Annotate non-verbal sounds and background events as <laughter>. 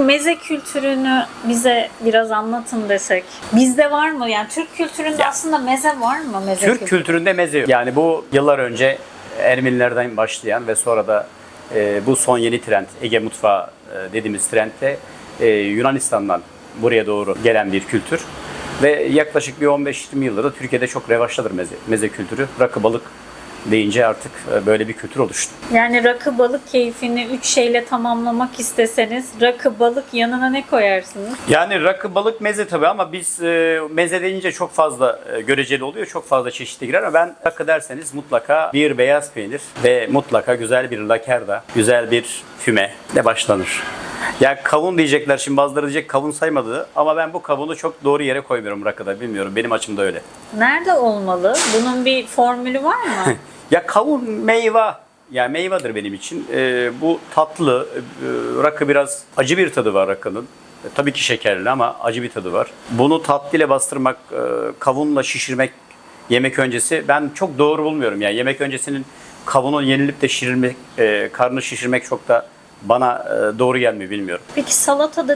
Peki meze kültürünü bize biraz anlatın desek. Bizde var mı? Yani Türk kültüründe Ya. aslında meze var mı? Meze Türk kültürü? kültüründe meze yok. Yani bu yıllar önce Ermenilerden başlayan ve sonra da e, bu son yeni trend Ege mutfağı e, dediğimiz trendde e, Yunanistan'dan buraya doğru gelen bir kültür. Ve yaklaşık bir 15-20 yıldır da Türkiye'de çok revaçtadır meze, meze kültürü. Rakı balık deyince artık e, böyle bir kültür oluştu. Yani rakı balık keyfini üç şeyle tamamlamak isteseniz rakı balık yanına ne koyarsınız? Yani rakı balık meze tabii ama biz e, meze deyince çok fazla e, göreceli oluyor. Çok fazla çeşitli girer ama ben rakı derseniz mutlaka bir beyaz peynir ve mutlaka güzel bir lakerda, güzel bir füme ile başlanır. Ya kavun diyecekler şimdi bazıları diyecek kavun saymadı ama ben bu kavunu çok doğru yere koymuyorum rakıda bilmiyorum benim açımda öyle. Nerede olmalı? Bunun bir formülü var mı? <laughs> Ya kavun meyve. Yani meyvedir benim için. Ee, bu tatlı. Ee, rakı biraz acı bir tadı var rakının. E, tabii ki şekerli ama acı bir tadı var. Bunu tatlıyla bastırmak, e, kavunla şişirmek yemek öncesi ben çok doğru bulmuyorum. Yani yemek öncesinin kavunun yenilip de şişirmek, e, karnı şişirmek çok da bana e, doğru gelmiyor bilmiyorum. Peki salatada